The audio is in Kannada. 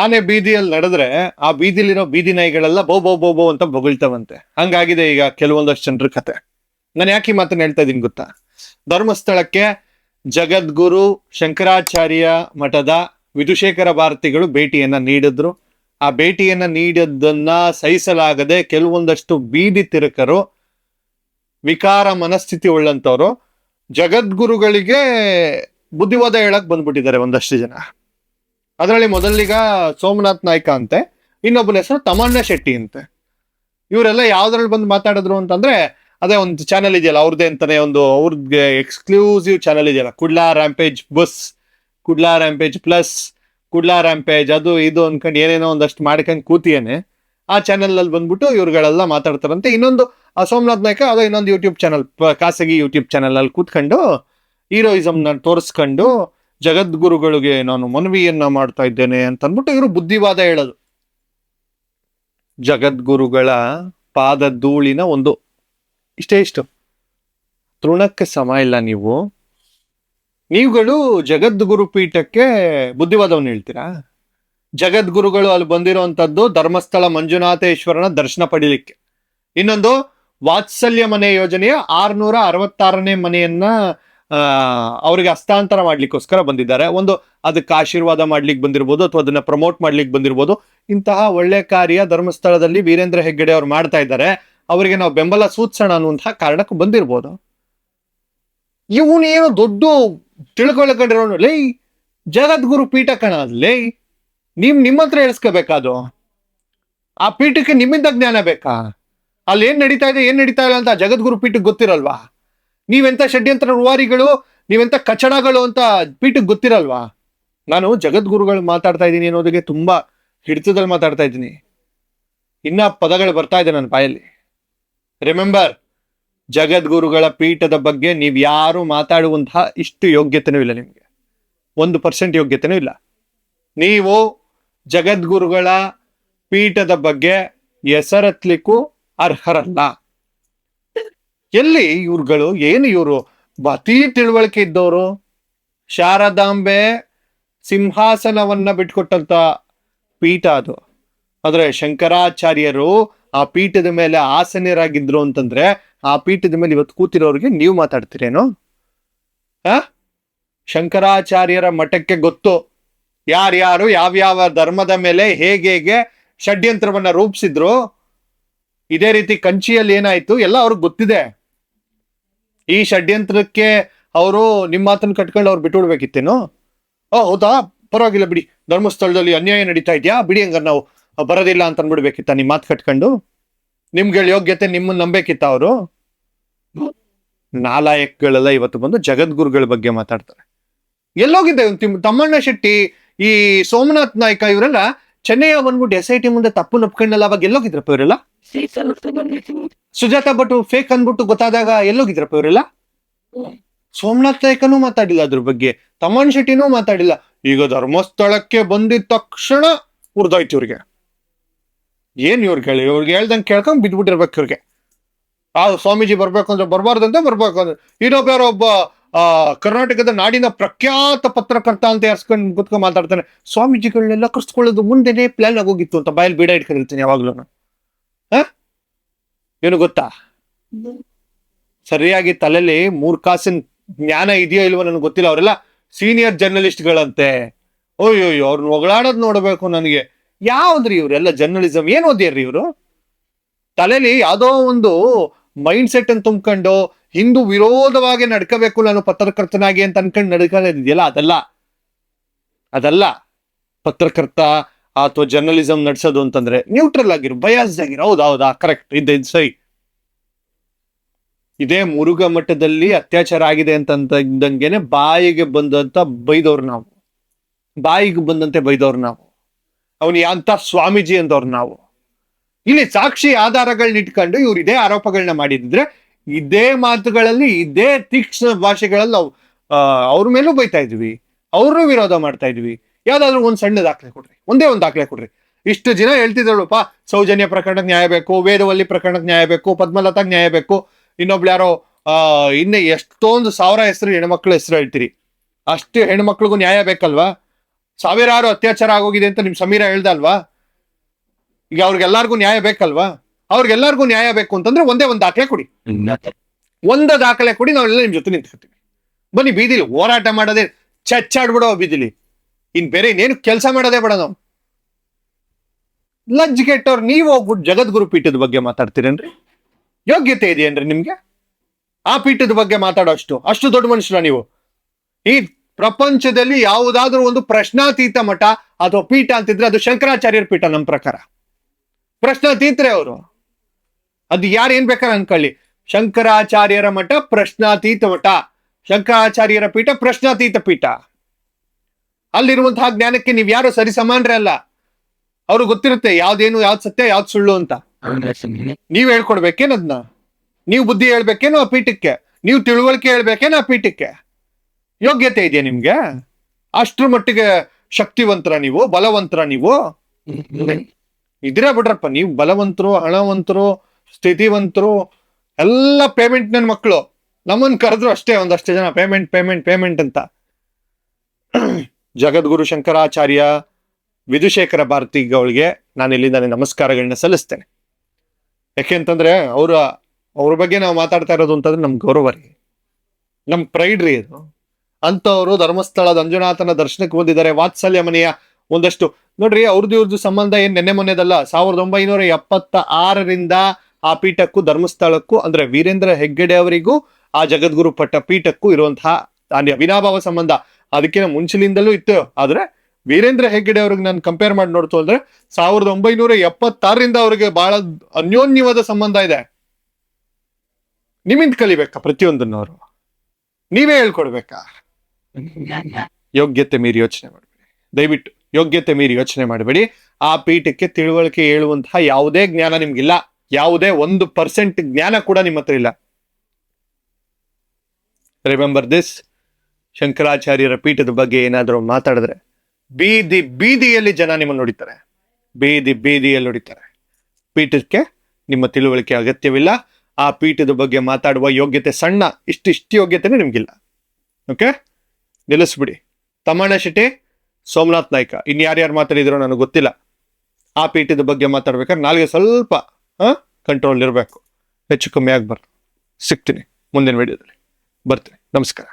ಆನೆ ಬೀದಿಯಲ್ಲಿ ನಡೆದ್ರೆ ಆ ಬೀದಿಲಿರೋ ಬೀದಿ ನಾಯಿಗಳೆಲ್ಲ ಬೋ ಬೋ ಬೋ ಬೋ ಅಂತ ಬೊಗಳ್ತವಂತೆ. ಹಂಗಾಗಿದೆ ಈಗ ಕೆಲವೊಂದಷ್ಟು ಜನರ ಕತೆ. ನಾನು ಯಾಕೆ ಈ ಮಾತನ್ನ ಹೇಳ್ತಾ ಇದ್ದೀನಿ ಗೊತ್ತಾ? ಧರ್ಮಸ್ಥಳಕ್ಕೆ ಜಗದ್ಗುರು ಶಂಕರಾಚಾರ್ಯ ಮಠದ ವಿಧುಶೇಖರ ಭಾರತಿಗಳು ಭೇಟಿಯನ್ನ ನೀಡಿದ್ರು. ಆ ಭೇಟಿಯನ್ನ ನೀಡಿದ್ದನ್ನ ಸಹಿಸಲಾಗದೆ ಕೆಲವೊಂದಷ್ಟು ಬೀದಿ ತಿರುಕರು, ವಿಕಾರ ಮನಸ್ಥಿತಿ ಉಳ್ಳಂತವ್ರು ಜಗದ್ಗುರುಗಳಿಗೆ ಬುದ್ಧಿವಾದ ಹೇಳಕ್ ಬಂದ್ಬಿಟ್ಟಿದ್ದಾರೆ ಒಂದಷ್ಟು ಜನ. ಅದರಲ್ಲಿ ಮೊದಲಿಗ ಸೋಮನಾಥ್ ನಾಯ್ಕ ಅಂತೆ, ಇನ್ನೊಬ್ಬನ ಹೆಸರು ತಮಣ್ಣ ಶೆಟ್ಟಿ ಅಂತೆ. ಇವರೆಲ್ಲ ಯಾವ್ದ್ರಲ್ಲಿ ಬಂದು ಮಾತಾಡಿದ್ರು ಅಂತಂದ್ರೆ, ಅದೇ ಒಂದು ಚಾನಲ್ ಇದೆಯಲ್ಲ ಅವ್ರದ್ದೇ ಅಂತಾನೆ ಒಂದು ಅವ್ರದ್ಗೆ ಎಕ್ಸ್ಕ್ಲೂಸಿವ್ ಚಾನಲ್ ಇದೆಯಲ್ಲ, Kudla rampage bus Kudla rampage plus Kudla rampage ಅದು ಇದು ಅನ್ಕೊಂಡು ಏನೇನೋ ಒಂದಷ್ಟು ಮಾಡ್ಕೊಂಡು ಕೂತಿಯೇನೆ, ಆ ಚಾನೆಲ್ ಅಲ್ಲಿ ಬಂದ್ಬಿಟ್ಟು ಇವ್ರುಗಳೆಲ್ಲ ಮಾತಾಡ್ತಾರಂತೆ. ಇನ್ನೊಂದು, ಆ ಸೋಮನಾಥ್ ನಾಯ್ಕ ಅದೇ ಇನ್ನೊಂದು ಯೂಟ್ಯೂಬ್ ಚಾನಲ್ ಖಾಸಗಿ ಯೂಟ್ಯೂಬ್ ಚಾನಲಲ್ಲಿ ಕೂತ್ಕೊಂಡು, ಹೀರೋಯಿಸಮ್ನ ತೋರಿಸ್ಕೊಂಡು ಜಗದ್ಗುರುಗಳಿಗೆ ನಾನು ಮನವಿಯನ್ನ ಮಾಡ್ತಾ ಇದ್ದೇನೆ ಅಂತ ಅಂದ್ಬಿಟ್ಟು ಇವರು ಬುದ್ಧಿವಾದ ಹೇಳೋದು. ಜಗದ್ಗುರುಗಳ ಪಾದ ಧೂಳಿನ ಒಂದು ಇಷ್ಟೇ ಇಷ್ಟು. ತೃಣಕ್ಕೆ ಸಮ ಇಲ್ಲ ನೀವು. ನೀವುಗಳು ಜಗದ್ಗುರು ಪೀಠಕ್ಕೆ ಬುದ್ಧಿವಾದವನ್ನು ಹೇಳ್ತೀರಾ? ಜಗದ್ಗುರುಗಳು ಅಲ್ಲಿ ಬಂದಿರುವಂಥದ್ದು ಧರ್ಮಸ್ಥಳ ಮಂಜುನಾಥೇಶ್ವರನ ದರ್ಶನ ಪಡೀಲಿಕ್ಕೆ. ಇನ್ನೊಂದು ವಾತ್ಸಲ್ಯ ಮನೆ ಯೋಜನೆಯ ಆರ್ನೂರ ಅರವತ್ತಾರನೇ ಮನೆಯನ್ನ ಅವರಿಗೆ ಹಸ್ತಾಂತರ ಮಾಡ್ಲಿಕ್ಕೋಸ್ಕರ ಬಂದಿದ್ದಾರೆ. ಒಂದು, ಅದಕ್ಕೆ ಆಶೀರ್ವಾದ ಮಾಡ್ಲಿಕ್ಕೆ ಬಂದಿರ್ಬೋದು ಅಥವಾ ಅದನ್ನ ಪ್ರಮೋಟ್ ಮಾಡ್ಲಿಕ್ಕೆ ಬಂದಿರ್ಬೋದು. ಇಂತಹ ಒಳ್ಳೆ ಕಾರ್ಯ ಧರ್ಮಸ್ಥಳದಲ್ಲಿ ವೀರೇಂದ್ರ ಹೆಗ್ಗಡೆ ಅವ್ರು ಮಾಡ್ತಾ ಇದ್ದಾರೆ. ಅವರಿಗೆ ನಾವು ಬೆಂಬಲ ಸೂಚಿಸೋಣ ಅನ್ನುವಂತಹ ಕಾರಣಕ್ಕೆ ಬಂದಿರ್ಬೋದು. ಇವನೇನು ದೊಡ್ಡ ತಿಳ್ಕೊಳ್ಕೊಂಡಿರೋನು, ಲೈ, ಜಗದ್ಗುರು ಪೀಠ ಕಣ, ಲೈ ನಿಮ್ ನಿಮ್ಮ ಹತ್ರ ಹೇಳ್ಸ್ಕೋಬೇಕಾದು ಆ ಪೀಠಕ್ಕೆ ನಿಮ್ಮಿಂದ ಜ್ಞಾನ ಬೇಕಾ? ಅಲ್ಲಿ ಏನ್ ನಡೀತಾ ಇದೆ, ಏನ್ ನಡೀತಾ ಇಲ್ಲ ಅಂತ ಜಗದ್ಗುರು ಪೀಠಕ್ಕೆ ಗೊತ್ತಿರಲ್ವಾ? ನೀವೆಂತ ಷಡ್ಯಂತ್ರ ರೂವಾರಿಗಳು, ನೀವೆಂತ ಕಚಡಗಳು ಅಂತ ಪೀಠಕ್ಕೆ ಗೊತ್ತಿರಲ್ವಾ? ನಾನು ಜಗದ್ಗುರುಗಳು ಮಾತಾಡ್ತಾ ಇದ್ದೀನಿ ಅನ್ನೋದಕ್ಕೆ ತುಂಬಾ ಹಿಡಿತದಲ್ಲಿ ಮಾತಾಡ್ತಾ ಇದ್ದೀನಿ. ಇನ್ನ ಪದಗಳು ಬರ್ತಾ ಇದೆ ನನ್ನ ಬಾಯಲ್ಲಿ. ರಿಮೆಂಬರ್ ಜಗದ್ಗುರುಗಳ ಪೀಠದ ಬಗ್ಗೆ ನೀವು ಯಾರು ಮಾತಾಡುವಂತಹ ಇಷ್ಟು ಯೋಗ್ಯತೆನೂ ಇಲ್ಲ ನಿಮಗೆ. ಒಂದು ಪರ್ಸೆಂಟ್ ಯೋಗ್ಯತೆನೂ ಇಲ್ಲ. ನೀವು ಜಗದ್ಗುರುಗಳ ಪೀಠದ ಬಗ್ಗೆ ಹೆಸರತ್ಲಿಕ್ಕೂ ಅರ್ಹರಲ್ಲ. ಎಲ್ಲಿ ಇವ್ರುಗಳು? ಏನು ಇವರು? ಅತಿ ತಿಳುವಳಿಕೆ ಇದ್ದವರು. ಶಾರದಾಂಬೆ ಸಿಂಹಾಸನವನ್ನ ಬಿಟ್ಕೊಟ್ಟಂತ ಪೀಠ ಅದು. ಆದರೆ ಶಂಕರಾಚಾರ್ಯರು ಆ ಪೀಠದ ಮೇಲೆ ಆಸನರಾಗಿದ್ರು ಅಂತಂದ್ರೆ ಆ ಪೀಠದ ಮೇಲೆ ಇವತ್ತು ಕೂತಿರೋರಿಗೆ ನೀವು ಮಾತಾಡ್ತೀರೇನು? ಆ? ಶಂಕರಾಚಾರ್ಯರ ಮಠಕ್ಕೆ ಗೊತ್ತು. ಯಾರ್ಯಾರು ಯಾವ್ಯಾವ ಧರ್ಮದ ಮೇಲೆ ಹೇಗೆ ಹೇಗೆ ಷಡ್ಯಂತ್ರವನ್ನ ರೂಪಿಸಿದ್ರು. ಇದೇ ರೀತಿ ಕಂಚಿಯಲ್ಲಿ ಏನಾಯ್ತು? ಎಲ್ಲ ಅವ್ರಿಗೆ ಗೊತ್ತಿದೆ. ಈ ಷಡ್ಯಂತ್ರಕ್ಕೆ ಅವರು ನಿಮ್ಮ ಮಾತನ್ನ ಕಟ್ಕೊಂಡು ಅವ್ರು ಬಿಟ್ಬಿಡ್ಬೇಕಿತ್ತೇನು ಓ, ಹೌದಾ? ಪರವಾಗಿಲ್ಲ ಬಿಡಿ. ಧರ್ಮಸ್ಥಳದಲ್ಲಿ ಅನ್ಯಾಯ ನಡೀತಾ ಇದೆಯಾ? ಬಿಡಿ ಹಂಗಾರೆ ನಾವು ಬರೋದಿಲ್ಲ ಅಂತ ಅನ್ಬಿಡ್ಬೇಕಿತ್ತ ನಿಮ್ಮ ಮಾತು ಕಟ್ಕೊಂಡು? ನಿಮ್ಗೆ ಯೋಗ್ಯತೆ ನಿಮ್ಮನ್ನ ನಂಬೇಕಿತ್ತ ಅವರು? ನಾಲಾಯಕ್ಗಳೆಲ್ಲ ಇವತ್ತು ಬಂದು ಜಗದ್ಗುರುಗಳ ಬಗ್ಗೆ ಮಾತಾಡ್ತಾರೆ. ಎಲ್ಲೋಗಿದ್ದೆ ತಮ್ಮಣ್ಣ ಶೆಟ್ಟಿ, ಈ ಸೋಮನಾಥ್ ನಾಯ್ಕ ಇವರೆಲ್ಲ ಚೆನ್ನೈ ಬಂದ್ಬಿಟ್ಟು ಎಸ್ ಐ ಟಿ ಮುಂದೆ ತಪ್ಪು ನಪ್ಕೊಂಡಲ್ಲ, ಅವಾಗ ಎಲ್ಲೋಗಿದ್ರ ಇವರೆಲ್ಲ? ಸುಜಾತ ಭಟ್ ಫೇಕ್ ಅಂದ್ಬಿಟ್ಟು ಗೊತ್ತಾದಾಗ ಎಲ್ಲೋಗಿದ್ರಪ್ಪ ಇವರೆಲ್ಲ? ಸೋಮನಾಥ್ ನಾಯ್ಕನೂ ಮಾತಾಡಿಲ್ಲ ಅದ್ರ ಬಗ್ಗೆ, ತಮನ್ ಶೆಟ್ಟಿನೂ ಮಾತಾಡಿಲ್ಲ. ಈಗ ಧರ್ಮಸ್ಥಳಕ್ಕೆ ಬಂದಿದ ತಕ್ಷಣ ಉರ್ದೋಯ್ತು ಇವ್ರಿಗೆ. ಏನ್ ಇವ್ರಿಗೆ ಹೇಳಿ ಇವ್ರಿಗೆ ಹೇಳ್ದಂಗೆ ಕೇಳ್ಕೊಂಡ್ ಬಿದ್ಬಿಟ್ಟಿರ್ಬೇಕು ಇವ್ರಿಗೆ. ಆ ಸ್ವಾಮೀಜಿ ಬರ್ಬೇಕು ಅಂದ್ರೆ ಬರ್ಬಾರ್ದಂತೆ ಬರ್ಬೇಕು ಅಂದ್ರೆ ಇನ್ನೊಬ್ಬ ಒಬ್ಬ ಆ, ಕರ್ನಾಟಕದ ನಾಡಿನ ಪ್ರಖ್ಯಾತ ಪತ್ರಕರ್ತ ಅಂತ ಯಾರ್ಸ್ಕೊಂಡು ಕುತ್ಕೊಂಡು ಮಾತಾಡ್ತಾನೆ? ಸ್ವಾಮೀಜಿಗಳನ್ನೆಲ್ಲ ಕರ್ಸ್ಕೊಳ್ಳೋದು ಮುಂದೆನೆ ಪ್ಲಾನ್ ಆಗೋಗಿತ್ತು ಅಂತ ಬಾಯಲ್ಲಿ ಬೀಡ ಇಟ್ಕೊಂಡಿರ್ತೀನಿ ಯಾವಾಗ್ಲೂ ಏನು ಗೊತ್ತಾ? ಸರಿಯಾಗಿ ತಲೆಯಲ್ಲಿ ಮೂರ್ ಕಾಸಿನ ಜ್ಞಾನ ಇದೆಯೋ ಇಲ್ವೋ ನನಗೆ ಗೊತ್ತಿಲ್ಲ ಅವರೆಲ್ಲ ಸೀನಿಯರ್ ಜರ್ನಲಿಸ್ಟ್ಗಳಂತೆ ಓಯ್ಯೋಯ್ಯೋ ಅವ್ರನ್ನ ಒಗಳಾಡೋದ್ ನೋಡಬೇಕು ನನಗೆ. ಯಾವ್ದ್ರಿ ಇವರೆಲ್ಲ ಜರ್ನಲಿಸಮ್ ಏನು ಓದಿಯರ್ರಿ ಇವರು? ತಲೆಯಲ್ಲಿ ಯಾವುದೋ ಒಂದು ಮೈಂಡ್ ಸೆಟ್ ಅನ್ನು ತುಂಬ್ಕೊಂಡು ಹಿಂದೂ ವಿರೋಧವಾಗಿ ನಡ್ಕೋಬೇಕು ನಾನು ಪತ್ರಕರ್ತನಾಗಿ ಅಂತ ಅನ್ಕೊಂಡು ನಡ್ಕೊಂಡಿದೆಯಲ್ಲ, ಅದಲ್ಲ. ಅದಲ್ಲ. ಪತ್ರಕರ್ತ ಅಥವಾ ಜರ್ನಲಿಸಂ ನಡ್ಸೋದು ಅಂತಂದ್ರೆ ನ್ಯೂಟ್ರಲ್ ಆಗಿರು ಬಯಾಸ್ಡ್ ಆಗಿರು. ಹೌದಾ ಹೌದಾ? ಕರೆಕ್ಟ್ ಇದೆ ಸರಿ. ಇದೇ ಮುರುಘ ಮಠದಲ್ಲಿ ಅತ್ಯಾಚಾರ ಆಗಿದೆ ಅಂತ ಇದ್ದಂಗೆನೆ ಬಾಯಿಗೆ ಬಂದಂತ ಬೈದವ್ರು ನಾವು. ಬಾಯಿಗೆ ಬಂದಂತೆ ಬೈದವ್ರು ನಾವು. ಅವನು ಅಂತ ಸ್ವಾಮೀಜಿ ಅಂದವ್ರು ನಾವು. ಇಲ್ಲಿ ಸಾಕ್ಷಿ ಆಧಾರಗಳನ್ನ ಇಟ್ಕೊಂಡು ಇವ್ರು ಇದೇ ಆರೋಪಗಳನ್ನ ಮಾಡಿದ್ರೆ ಇದೇ ಮಾತುಗಳಲ್ಲಿ, ಇದೇ ತೀಕ್ಷ್ಣ ಭಾಷೆಗಳಲ್ಲಿ ನಾವು ಅವ್ರ ಮೇಲೂ ಬೈತಾ ಇದ್ವಿ. ಅವ್ರನ್ನೂ ವಿರೋಧ ಮಾಡ್ತಾ ಇದ್ವಿ. ಯಾವ್ದಾದ್ರು ಒಂದು ಸಣ್ಣ ದಾಖಲೆ ಕೊಡ್ರಿ. ಒಂದೇ ಒಂದು ದಾಖಲೆ ಕೊಡ್ರಿ. ಇಷ್ಟು ಜನ ಹೇಳ್ತಿದ್ದಳುಪ್ಪ, ಸೌಜನ್ಯ ಪ್ರಕರಣಕ್ಕೆ ನ್ಯಾಯ ಬೇಕು, ವೇದವಲ್ಲಿ ಪ್ರಕರಣಕ್ಕೆ ನ್ಯಾಯ ಬೇಕು ಪದ್ಮಲತಾಗ್ ನ್ಯಾಯ ಬೇಕು. ಇನ್ನೊಬ್ಳು ಯಾರೋ ಇನ್ನೇ ಎಷ್ಟೊಂದು ಸಾವಿರ ಹೆಸರು ಹೆಣ್ಮಕ್ಳ ಹೆಸರು ಹೇಳ್ತೀರಿ. ಅಷ್ಟು ಹೆಣ್ಮಕ್ಳಿಗೂ ನ್ಯಾಯ ಬೇಕಲ್ವಾ? ಸಾವಿರಾರು ಅತ್ಯಾಚಾರ ಆಗೋಗಿದೆ ಅಂತ ನಿಮ್ ಸಮೀರ ಹೇಳ್ದಲ್ವಾ? ಈಗ ಅವ್ರಿಗೆಲ್ಲಾರ್ಗು ನ್ಯಾಯ ಬೇಕಲ್ವಾ? ಅವ್ರಿಗೆಲ್ಲಾರ್ಗು ನ್ಯಾಯ ಬೇಕು ಅಂತಂದ್ರೆ ಒಂದೇ ಒಂದು ದಾಖಲೆ ಕೊಡಿ. ಒಂದು ದಾಖಲೆ ಕೊಡಿ ನಾವೆಲ್ಲ ನಿಮ್ ಜೊತೆ ನಿಂತ್ಕೊತೀವಿ. ಬನ್ನಿ ಬೀದಿಲಿ ಹೋರಾಟ ಮಾಡೋದೇ ಚಚ್ಚಾಡ್ಬಿಡೋ ಬೀದಿಲಿ. ಇನ್ ಬೇರೆ ಇನ್ನೇನು ಕೆಲಸ ಮಾಡೋದೇ ಬೇಡ ನಾವು. ಲಜ್ಜಿಗೆಟ್ಟವ್ರು ನೀವು ಹೋಗ್ಬಿಟ್ಟು ಜಗದ್ಗುರು ಪೀಠದ ಬಗ್ಗೆ ಮಾತಾಡ್ತೀರೇನ್ರಿ? ಯೋಗ್ಯತೆ ಇದೆಯೇನ್ರಿ ನಿಮ್ಗೆ? ಆ ಪೀಠದ ಬಗ್ಗೆ ಮಾತಾಡೋ ಅಷ್ಟು ಅಷ್ಟು ದೊಡ್ಡ ಮನುಷ್ಯರ ನೀವು. ಈ ಪ್ರಪಂಚದಲ್ಲಿ ಯಾವುದಾದ್ರೂ ಒಂದು ಪ್ರಶ್ನಾತೀತ ಮಠ ಅಥವಾ ಪೀಠ ಅಂತಿದ್ರೆ ಅದು ಶಂಕರಾಚಾರ್ಯರ ಪೀಠ ನಮ್ಮ ಪ್ರಕಾರ. ಪ್ರಶ್ನಾತೀತರೇ ಅವರು. ಅದು ಯಾರು ಏನ್ ಬೇಕಾದ್ರೆ ಅನ್ಕೊಳ್ಳಿ. ಶಂಕರಾಚಾರ್ಯರ ಮಠ, ಪ್ರಶ್ನಾತೀತ ಮಠ. ಶಂಕರಾಚಾರ್ಯರ ಪೀಠ, ಪ್ರಶ್ನಾತೀತ ಪೀಠ. ಅಲ್ಲಿರುವಂತಹ ಜ್ಞಾನಕ್ಕೆ ನೀವು ಯಾರು ಸರಿ ಸಮಾನರೇ ಅಲ್ಲ. ಅವ್ರಿಗೆ ಗೊತ್ತಿರುತ್ತೆ ಯಾವ್ದೇನು, ಯಾವ್ದು ಸತ್ಯ, ಯಾವ್ದು ಸುಳ್ಳು ಅಂತ. ನೀವ್ ಅದನ್ನ ನೀವು ಬುದ್ಧಿ ಹೇಳ್ಬೇಕೇನೋ ಆ ಪೀಠಕ್ಕೆ? ನೀವು ತಿಳುವಳಿಕೆ ಹೇಳ್ಬೇಕೇನೋ ಆ ಪೀಠಕ್ಕೆ? ಯೋಗ್ಯತೆ ಇದೆಯಾ ನಿಮ್ಗೆ? ಅಷ್ಟ್ರ ಮಟ್ಟಿಗೆ ಶಕ್ತಿವಂತರ ನೀವು, ಬಲವಂತರ ನೀವು? ಇದ್ರೆ ಬಿಡ್ರಪ್ಪ, ನೀವು ಬಲವಂತರು, ಹಣವಂತರು ಸ್ಥಿತಿವಂತರು ಎಲ್ಲ ಪೇಮೆಂಟ್ ನನ್ನ ಮಕ್ಕಳು ನಮ್ಮನ್ನು ಕರೆದ್ರು ಅಷ್ಟೇ, ಒಂದಷ್ಟು ಜನ ಪೇಮೆಂಟ್ ಪೇಮೆಂಟ್ ಪೇಮೆಂಟ್ ಅಂತ. ಜಗದ್ಗುರು ಶಂಕರಾಚಾರ್ಯ ವಿಧುಶೇಖರ ಭಾರತಿಗಳಿಗೆ ನಾನು ಇಲ್ಲಿಂದ ನಮಸ್ಕಾರಗಳನ್ನ ಸಲ್ಲಿಸ್ತೇನೆ. ಯಾಕೆಂತಂದ್ರೆ ಅವರ, ಅವ್ರ ಬಗ್ಗೆ ನಾವು ಮಾತಾಡ್ತಾ ಇರೋದು ಅಂತಂದ್ರೆ ನಮ್ಮ ಗೌರವ ರೀ. ನಮ್ ಪ್ರೈಡ್ ರೀ ಇದು. ಅಂಥವರು ಧರ್ಮಸ್ಥಳದ ಅಂಜುನಾಥನ ದರ್ಶನಕ್ಕೆ ಬಂದಿದ್ದಾರೆ. ವಾತ್ಸಲ್ಯ ಮನೆಯ ಒಂದಷ್ಟು ನೋಡ್ರಿ ಅವ್ರದ್ದು ಇವ್ರದ್ದು ಸಂಬಂಧ ಏನು ನೆನ್ನೆ ಮೊನ್ನೆದಲ್ಲ, ಸಾವಿರದ ಒಂಬೈನೂರ ಎಪ್ಪತ್ತ ಆರರಿಂದ ಆ ಪೀಠಕ್ಕೂ, ಧರ್ಮಸ್ಥಳಕ್ಕೂ, ಅಂದ್ರೆ ವೀರೇಂದ್ರ ಹೆಗ್ಗಡೆ ಅವರಿಗೂ, ಆ ಜಗದ್ಗುರು ಪಟ್ಟ ಪೀಠಕ್ಕೂ ಇರುವಂತಹ ಅವಿನಾಭಾವ ಸಂಬಂಧ. ಅದಕ್ಕಿಂತ ಮುಂಚಿನಿಂದಲೂ ಇತ್ತು. ಆದ್ರೆ ವೀರೇಂದ್ರ ಹೆಗ್ಗಡೆ ಅವ್ರಿಗೆ ನಾನು ಕಂಪೇರ್ ಮಾಡಿ ನೋಡ್ತು ಅಂದ್ರೆ ಸಾವಿರದ ಒಂಬೈನೂರ ಎಪ್ಪತ್ತಾರರಿಂದ ಅವ್ರಿಗೆ ಬಹಳ ಅನ್ಯೋನ್ಯವಾದ ಸಂಬಂಧ ಇದೆ. ನಿಮ್ಮಿಂದ ಕಲಿಬೇಕಾ ಪ್ರತಿಯೊಂದನ್ನು ಅವರು ನೀವೇ ಹೇಳ್ಕೊಡ್ಬೇಕಾ? ಯೋಗ್ಯತೆ ಮೀರಿ ಯೋಚನೆ ಮಾಡಬೇಡಿ. ದಯವಿಟ್ಟು ಯೋಗ್ಯತೆ ಮೀರಿ ಯೋಚನೆ ಮಾಡಬೇಡಿ. ಆ ಪೀಠಕ್ಕೆ ತಿಳುವಳಿಕೆ ಹೇಳುವಂತಹ ಯಾವುದೇ ಜ್ಞಾನ ನಿಮ್ಗಿಲ್ಲ. ಯಾವುದೇ ಒಂದು ಪರ್ಸೆಂಟ್ ಜ್ಞಾನ ಕೂಡ ನಿಮ್ಮ ಹತ್ರ ಇಲ್ಲ. ರಿಮೆಂಬರ್ ದಿಸ್ ಶಂಕರಾಚಾರ್ಯರ ಪೀಠದ ಬಗ್ಗೆ ಏನಾದರೂ ಮಾತಾಡಿದ್ರೆ ಬೀದಿ ಬೀದಿಯಲ್ಲಿ ಜನ ನಿಮ್ಮನ್ನು ನೋಡಿತಾರೆ ಬೀದಿ ಬೀದಿಯಲ್ಲಿ ನೋಡಿತಾರೆ ಪೀಠಕ್ಕೆ ನಿಮ್ಮ ತಿಳುವಳಿಕೆ ಅಗತ್ಯವಿಲ್ಲ. ಆ ಪೀಠದ ಬಗ್ಗೆ ಮಾತಾಡುವ ಯೋಗ್ಯತೆ ಸಣ್ಣ, ಇಷ್ಟಿಷ್ಟು ಯೋಗ್ಯತೆನೇ ನಿಮಗಿಲ್ಲ. ಓಕೆ ನಿಲ್ಲಿಸ್ಬಿಡಿ. ತಮ್ಮಣ್ಣ ಶೆಟ್ಟಿ ಸೋಮನಾಥ್ ನಾಯ್ಕ. ಇನ್ಯಾರ್ಯಾರು ಮಾತಾಡಿದ್ರು ನನಗೆ ಗೊತ್ತಿಲ್ಲ. ಆ ಪೀಠದ ಬಗ್ಗೆ ಮಾತಾಡ್ಬೇಕಾದ್ರೆ ನಾಲ್ಗೆ ಸ್ವಲ್ಪ ಕಂಟ್ರೋಲ್ ಇರಬೇಕು. ಹೆಚ್ಚು ಕಮ್ಮಿ ಆಗ್ಬಾರ್ದು. ಸಿಗ್ತೀನಿ ಮುಂದಿನ ವಿಡಿಯೋದಲ್ಲಿ ಬರ್ತೀನಿ. ನಮಸ್ಕಾರ.